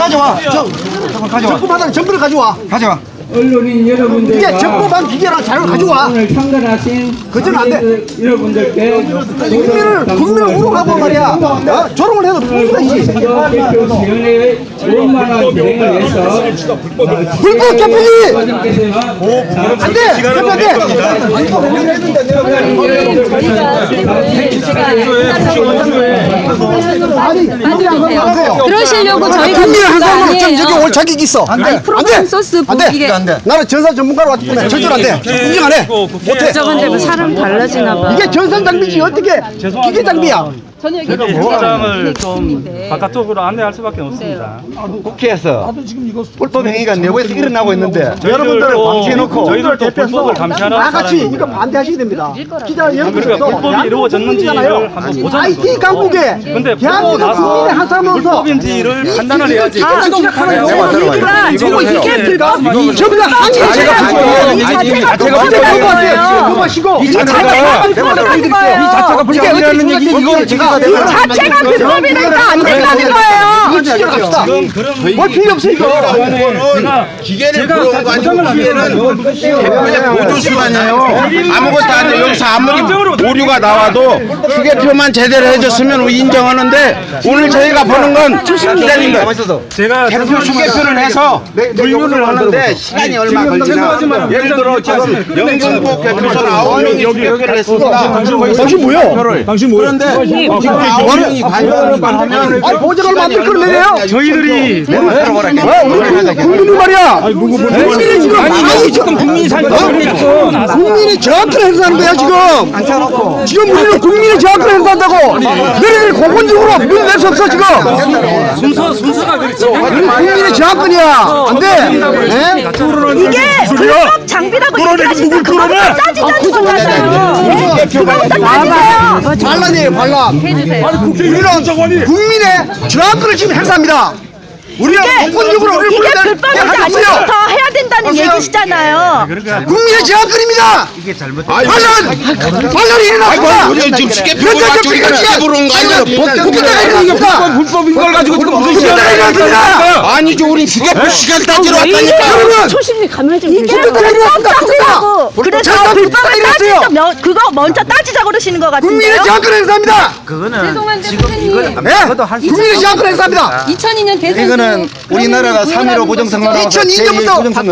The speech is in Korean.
가져와. 저, 저거 가져와. 정부마다 전부를 가져와. 가져와. 언론인 이게 여러분들과 정부만 기계랑 자료를 가져와. 오늘 참관하신 그건 안 돼. 여러분들께 국민을 국민을 우롱하고 말이야. 어? 조롱을 해도 개표 시간의 원만한 진행을 위해서 불법. 과정께서는 안 돼. 개표 안 돼. 아니 그러시려고 저희가 국민을 부른 거 항상 좀 저기 아니에요. 올 자격이 있어. 안 돼. 프로그램 소스 안 돼. 이게 안 돼. 나는 전산 전문가로 왔기 때문에 절대로 안 돼. 인정 안 해. 못해. 저건데 뭐 사람 달라지나 봐. 이게 전산 장비지 어떻게 기계 장비야. 저는 여기 현장을 좀 바깥쪽으로 안내할 수밖에 없습니다. 국회에서 불법 행위가 내부에서 일어나고 있는데 저희들도- 여러분들을 방치해놓고 저희들도 불법을 감시하는 다 같이 사람입니다. 이거 반대하셔야 됩니다. 기자 그러니까 여러분들도 불법이 이루어졌는지를 한번 보자. IT 강국에 근데 보고 대한민국 나서 국민의 한 사람으로서 불법인지를 판단을 해야지. 아, 시작하는 그러니까 이거 이게 불법 저보다 한 자체가 불법이에요. 이 자체가 불법이라는 거예요. 그거 마시고 이 자체가 불법이라는 거예요. 이 자체가 불법이라는 얘기 이거 제가 이 자체가 불법이니까 안 된다는 거예요. 지금 갑시다. 뭘 필요 없어 이거. 기계를 들어온 거 아니고 기계는 대표의 보조 수단이에요. 아무것도 안 돼. 여기서 아무리 오류가 나와도 휴게표만 제대로 해줬으면 인정하는데 오늘 저희가 보는 건 기다린 거. 제가 대표 휴게표를 해서 분류를 하는데 시간이 얼마 걸리나. 예를 들어 지금 영등포 개표소 아홉 명이 휴게표를 했습니다. 당신 뭐야? 당신 뭐야? 그런데 지금 아홉 명이 관여를 하면 아니 보증을 만들 걸 내요. 저희들이 아, 우리 국민이 말이야. 국민이 지금 아니 지금 국민이 살고 국민이 저항을 행사하는 거야 지금. 지금 우리는 국민이 저항을 행사한다고. 너희들 고분적으로 밀어낼 수 없어 지금. 순서 순서가. 우리 국민의 저항권이야. 안 돼. 예? 이게 불법 장비라고 얘기하시는 그거부터 따지자는 거잖아요. 그거부터 따지세요. 반란이에요 반란. 우리는 국민의 저항권을 지금 행사합니다. 우리는 공권력으로 우리 된다는 얘기시잖아요. 국민의 저항권입니다. 반란 반란이 일어났다. 우리 지금 휴게표가 가지고 집으로 온거 아니야? 국회다가 일어났다. 불법인 걸 가지고 지금 무슨 국회다가 일어났습니다. 아니죠. 우린 휴게표 시간 따지러 왔다니까. 여러분 초심이 가면 좀 이게. 국회가. 그래서 불법을 일어났어요. 따지자 며- 그거 먼저 따지자 그러시는 것 국민의 같은데요. 저항권 행사입니다. 죄송한데 선생님 예? 국민의 저항권 행사입니다. 2002년 대선 이거는 우리나라가 3.15 부정선거 나와서 2002 년부터 제2 부정선거